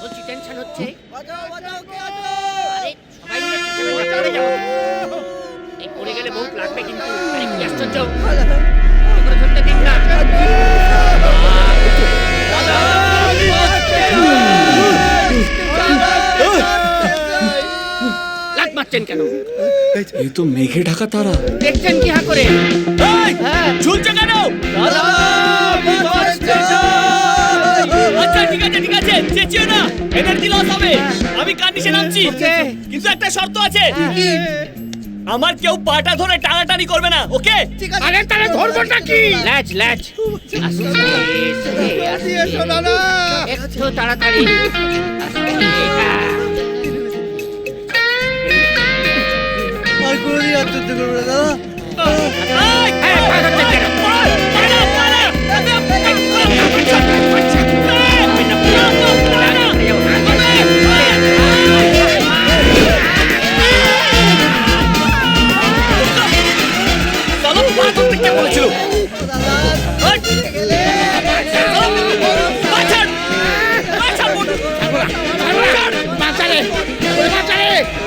বলছি টেনশন হচ্ছে? আরে সবাই মিলে চেঁচামেচি করে যাব এই পড়ে গেলে বহুত লাগবে কিন্তু। আশ্চর্য। ধরতে দিন না। মারছেন কেন? এই তো মেঘে ঢাকা তারা। দেখছেন কি হা করে? হ্যাঁ। ঝুলছে কেন? আচ্ছা না এনার্জি লস হবে আমি কান্দিসে নামছি? কিন্তু একটা শর্ত আছে। আমার কেউ পাটা ধরে টানাটানি করবে না ওকে? আরে তাহলে ধরবোটা কি? Latch latch. একটু তাড়াতাড়ি। হ্যাঁ। আর কোনোদিন অত্যন্ত করব না দাদা।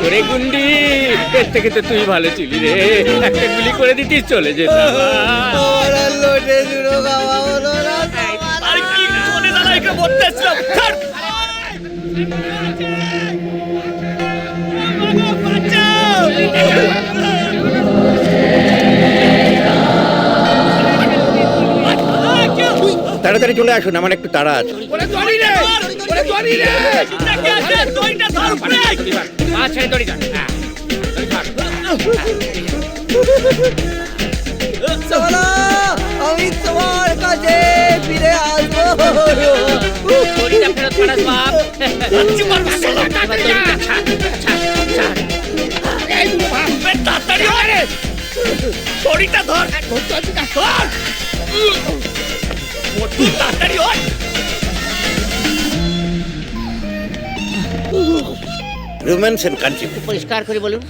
ওরে গুন্ডি এর থেকে তো তুই ভালো ছিলি রে একটা গুলি করে দিতিস চলে যেতাম Yeah. আর কি করে। বাঁচাও! তাড়াতাড়ি চলে আসুন আমার একটু তাড়া আছে। ধর হ্যাঁ আমি তোমার কাছে ফিরে তাড়াতাড়ি। ধর। ধর। মোটু, তাড়াতাড়ি আয়। রোম্যান্স এন্ড কান্ট্রি পরিষ্কার করে বলুন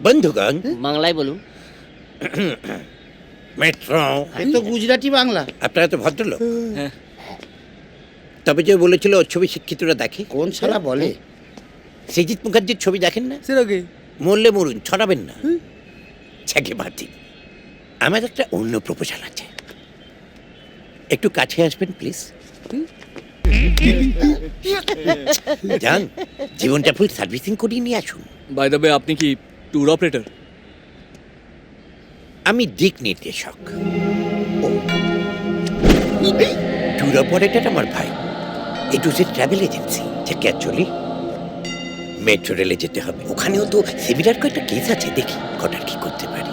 বন্ধুগণ বাংলায় বলুন মেট্রো এ তো গুজরাটি বাংলা আপনারা তো ভদ্রলোক তবে যে বলেছিল ওর ছবি শিক্ষিতরা দেখে কোন শালা বলে সৃজিৎ মুখার্জির ছবি দেখেন না সেটা কি মরলে মরুন ছড়াবেন না ছাকে বাতি আমার একটা অন্য প্রপোজাল আছে। একটু কাছে আসবেন প্লিজ যান জীবনটা ফুল সার্ভিসিং করিয়ে নিয়ে আসুন। বাই দ্য আপনি কি ট্যুর অপারেটর আমি দিক নির্দেশক। ট্যুর অপারেটর আমার ভাই। A to Z travel agency যাকে অ্যাকচুয়ালি মেট্রো রেলে যেতে হবে। ওখানেও তো সিমিলার কয়েকটা কেস আছে দেখি কটার কি করতে পারি।